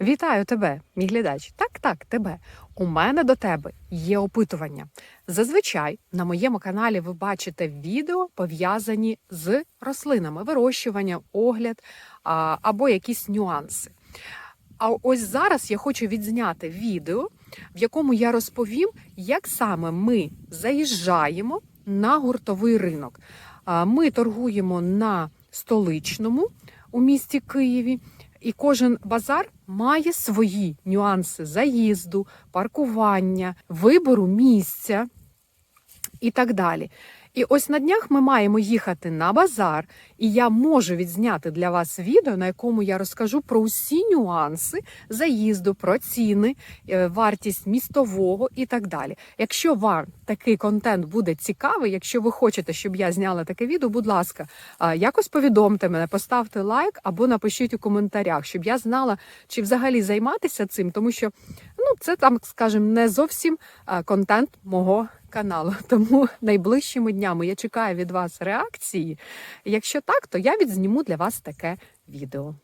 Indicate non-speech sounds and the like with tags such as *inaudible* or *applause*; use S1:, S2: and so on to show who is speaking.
S1: Вітаю тебе, мій глядач. Так, так, тебе. У мене до тебе є опитування. Зазвичай на моєму каналі ви бачите відео пов'язані з рослинами, вирощування, огляд або якісь нюанси. А ось зараз я хочу відзняти відео, в якому я розповім, як саме ми заїжджаємо на гуртовий ринок. Ми торгуємо на столичному у місті Києві. І кожен базар має свої нюанси заїзду, паркування, вибору місця і так далі. І ось на днях ми маємо їхати на базар, і я можу відзняти для вас відео, на якому я розкажу про усі нюанси заїзду, про ціни, е, вартість містового і так далі. Якщо вам такий контент буде цікавий, якщо ви хочете, щоб я зняла таке відео, будь ласка, якось повідомте мене, поставте лайк або напишіть у коментарях, щоб я знала, чи взагалі займатися цим, тому що ну це там, скажімо, не зовсім контент мого каналу. *laughs* Тому найближчими днями я чекаю від вас реакції. Якщо так, то я відзніму для вас таке відео.